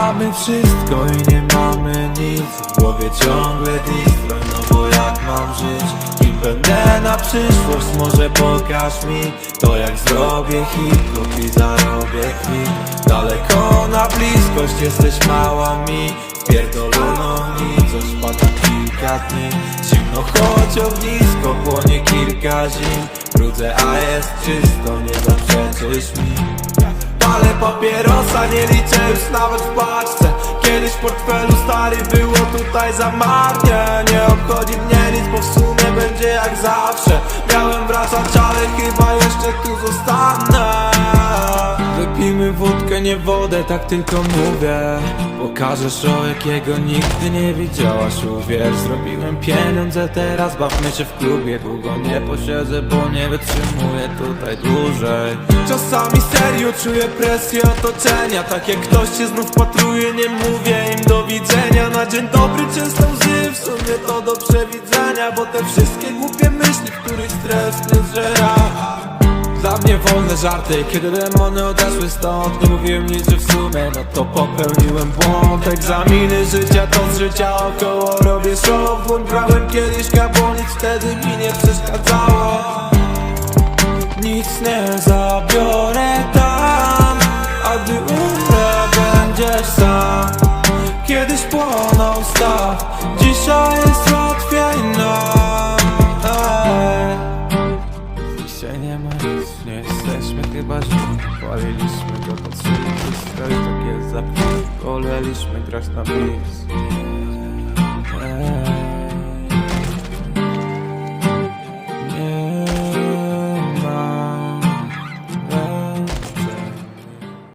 Mamy wszystko i nie mamy nic. W głowie ciągle destroy, no bo jak mam żyć? Kim będę na przyszłość, może pokaż mi To jak zrobię hip-hop i zarobię kwit Daleko na bliskość, jesteś mała mi. Pierdoloną nic, coś pada kilka dni. Zimno choć ognisko, płonie kilka zim. Brudzę, a jest czysto, nie zaprzeczysz mi Palę papierosa, nie liczę już nawet w paczce. Kiedyś w portfelu stary było tutaj za marnie Nie obchodzi mnie nic, bo w sumie wódkę, nie wodę, tak tylko mówię. Pokażę show, jakiego nigdy nie widziałaś, uwierz Zrobiłem pieniądze, teraz bawmy się w klubie. Długo nie posiedzę, bo nie wytrzymuję tutaj dłużej. Czasami serio czuję presję otoczenia. Tak jak ktoś się znów patruje, nie mówię im do widzenia. Na dzień dobry często łzy, w sumie to do przewidzenia Bo te wszystkie głupie myśli, których stres nie zżera dla mnie wolne żarty, kiedy demony odeszły stąd Nie mówiłem nic, że w sumie, no to popełniłem błąd. Egzaminy życia, to z życia około. Robię show Błąd brałem kiedyś bo nic wtedy mi nie przeszkadzało. Nic nie zabiorę tam, a gdy umrę będziesz sam. Kiedyś płonął staw, dzisiaj jest źli Paliliśmy go pod szyję, stroj tak jest za Woleliśmy grać na bis